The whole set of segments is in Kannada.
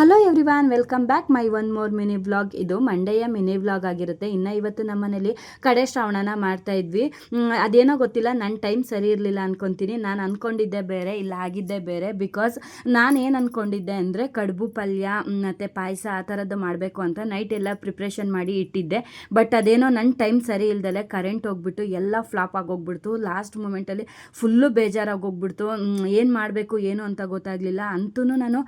Hello everyone welcome back my one more mini vlog ಇದು ಮಂಡೆಯ ಮಿನಿ ವ್ಲಾಗ್ ಆಗಿರುತ್ತೆ. ಇನ್ನು ಇವತ್ತು ನಮ್ಮ ಮನೇಲಿ ಕಡೆ ಶ್ರಾವಣನ ಮಾಡ್ತಾ ಇದ್ವಿ. ಅದೇನೋ ಗೊತ್ತಿಲ್ಲ. ನನ್ನ ಟೈಮ್ ಸರಿ ಇರಲಿಲ್ಲ ಅನ್ಕೊತೀನಿ. ನಾನು ಅಂದ್ಕೊಂಡಿದ್ದೆ ಬೇರೆ, ಇಲ್ಲ ಆಗಿದ್ದೆ ಬೇರೆ. ಬಿಕಾಸ್ ನಾನು ಏನು ಅಂದ್ಕೊಂಡಿದ್ದೆ ಅಂದರೆ ಕಡುಬು ಪಲ್ಯ ಮತ್ತು ಪಾಯಸ ಆ ಥರದ್ದು ಮಾಡಬೇಕು ಅಂತ ನೈಟ್ ಎಲ್ಲ ಪ್ರಿಪ್ರೇಷನ್ ಮಾಡಿ ಇಟ್ಟಿದ್ದೆ. ಬಟ್ ಅದೇನೋ ನನ್ನ ಟೈಮ್ ಸರಿ ಇಲ್ದಲೆ ಕರೆಂಟ್ ಹೋಗ್ಬಿಟ್ಟು ಎಲ್ಲ ಫ್ಲಾಪ್ ಆಗೋಗ್ಬಿಡ್ತು. ಲಾಸ್ಟ್ ಮೂಮೆಂಟಲ್ಲಿ ಫುಲ್ಲು ಬೇಜಾರಾಗೋಗ್ಬಿಡ್ತು. ಏನು ಮಾಡಬೇಕು, ಏನು ಅಂತ ಗೊತ್ತಾಗಲಿಲ್ಲ. ಅಂತೂ ನಾನು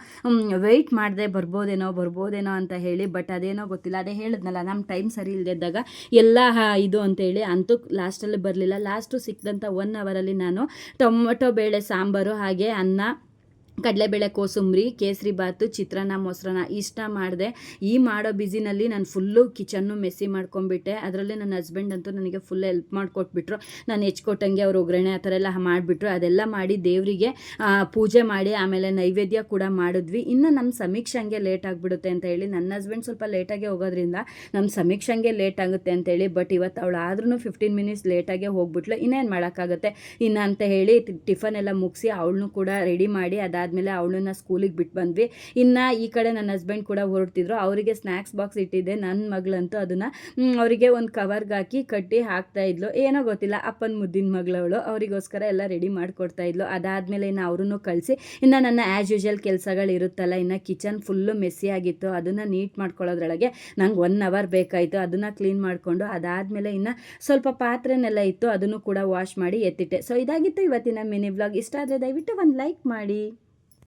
ವೆಯ್ಟ್ ಮಾಡಿದೆ ಬರ್ಬೋದೇನೋ ಬರ್ಬೋದೇನೋ ಅಂತ ಹೇಳಿ ಬಟ್ ಅದೇನೋ ಗೊತ್ತಿಲ್ಲ. ಅದೇ ಹೇಳಿದ್ನಲ್ಲ ನಮ್ಮ ಟೈಮ್ ಸರಿ ಇಲ್ಲದಿದ್ದಾಗ ಎಲ್ಲ ಇದು ಅಂತೇಳಿ ಅಂತೂ ಲಾಸ್ಟಲ್ಲಿ ಬರಲಿಲ್ಲ. ಲಾಸ್ಟು ಸಿಕ್ಕಿದಂಥ ಒನ್ ಅವರಲ್ಲಿ ನಾನು ಟೊಮೊಟೊ, ಬೇಳೆ, ಸಾಂಬಾರು, ಹಾಗೆ ಅನ್ನ ಕಡಲೆಬೇಳೆ, ಕೋಸಂಬರಿ, ಕೇಸರಿ ಬಾತು ಚಿತ್ರಾನ್ನ, ಮೊಸರನ್ನ ಇಷ್ಟ ಮಾಡಿದೆ. ಈ ಮಾಡೋ ಬಿಸಿನಲ್ಲಿ ನಾನು ಫುಲ್ಲು ಕಿಚನ್ನು ಮೆಸ್ಸಿ ಮಾಡ್ಕೊಂಡ್ಬಿಟ್ಟೆ. ಅದರಲ್ಲಿ ನನ್ನ ಹಸ್ಬೆಂಡ್ ಅಂತೂ ನನಗೆ ಫುಲ್ ಹೆಲ್ಪ್ ಮಾಡಿಕೊಟ್ಬಿಟ್ರು. ನಾನು ಹೆಚ್ಕೊಟ್ಟಂಗೆ ಅವ್ರು ಒಗ್ಗರಣೆ ಆ ಥರ ಎಲ್ಲ ಮಾಡಿಬಿಟ್ರು. ಅದೆಲ್ಲ ಮಾಡಿ ದೇವರಿಗೆ ಪೂಜೆ ಮಾಡಿ ಆಮೇಲೆ ನೈವೇದ್ಯ ಕೂಡ ಮಾಡಿದ್ವಿ. ಇನ್ನು ನಮ್ಮ ಸಮೀಕ್ಷಂಗೆ ಲೇಟ್ ಆಗಿಬಿಡುತ್ತೆ ಅಂತ ಹೇಳಿ ನನ್ನ ಹಸ್ಬೆಂಡ್ ಸ್ವಲ್ಪ ಲೇಟಾಗೆ ಹೋಗೋದ್ರಿಂದ ನಮ್ಮ ಸಮೀಕ್ಷಂಗೆ ಲೇಟ್ ಆಗುತ್ತೆ ಅಂತೇಳಿ ಬಟ್ ಇವತ್ತು ಅವಳು ಆದ್ರೂ ಫಿಫ್ಟೀನ್ ಮಿನಿಟ್ಸ್ ಲೇಟಾಗೆ ಹೋಗ್ಬಿಟ್ಲು. ಇನ್ನೇನು ಮಾಡೋಕ್ಕಾಗುತ್ತೆ? ಇನ್ನು ಅಂತ ಹೇಳಿ ಟಿಫನ್ ಎಲ್ಲ ಮುಗಿಸಿ ಅವಳನ್ನು ಕೂಡ ರೆಡಿ ಮಾಡಿ ಅದಾದಮೇಲೆ ಅವಳನ್ನ ಸ್ಕೂಲಿಗೆ ಬಿಟ್ಟು ಬಂದ್ವಿ. ಇನ್ನು ಈ ಕಡೆ ನನ್ನ ಹಸ್ಬೆಂಡ್ ಕೂಡ ಹೊರಡ್ತಿದ್ರು. ಅವರಿಗೆ ಸ್ನ್ಯಾಕ್ಸ್ ಬಾಕ್ಸ್ ಇಟ್ಟಿದ್ದೆ. ನನ್ನ ಮಗಳಂತೂ ಅದನ್ನು ಅವರಿಗೆ ಒಂದು ಕವರ್ಗೆ ಹಾಕಿ ಕಟ್ಟಿ ಹಾಕ್ತಾ ಇದ್ಲು. ಏನೋ ಗೊತ್ತಿಲ್ಲ. ಅಪ್ಪನ ಮುದ್ದಿನ ಮಗಳವಳು ಅವರಿಗೋಸ್ಕರ ಎಲ್ಲ ರೆಡಿ ಮಾಡಿಕೊಡ್ತಾ ಇದ್ಲು. ಅದಾದಮೇಲೆ ಇನ್ನು ಅವ್ರನ್ನೂ ಕಳಿಸಿ. ಇನ್ನು ನನ್ನ ಆ್ಯಸ್ ಯೂಶುವಲ್ ಕೆಲಸಗಳಿರುತ್ತಲ್ಲ ಇನ್ನು ಕಿಚನ್ ಫುಲ್ಲು ಮೆಸ್ಸಿ ಆಗಿತ್ತು. ಅದನ್ನು ನೀಟ್ ಮಾಡ್ಕೊಳ್ಳೋದ್ರೊಳಗೆ ನಂಗೆ ಒನ್ ಅವರ್ ಬೇಕಾಯಿತು. ಅದನ್ನು ಕ್ಲೀನ್ ಮಾಡಿಕೊಂಡು ಅದಾದಮೇಲೆ ಇನ್ನು ಸ್ವಲ್ಪ ಪಾತ್ರೆನೆಲ್ಲ ಇತ್ತು. ಅದನ್ನು ಕೂಡ ವಾಶ್ ಮಾಡಿ ಎತ್ತಿಟ್ಟೆ. ಸೊ ಇದಾಗಿತ್ತು ಇವತ್ತಿನ ಮಿನಿ ಬ್ಲಾಗ್ ಇಷ್ಟ ಆದರೆ ದಯವಿಟ್ಟು ಒಂದು ಲೈಕ್ ಮಾಡಿ.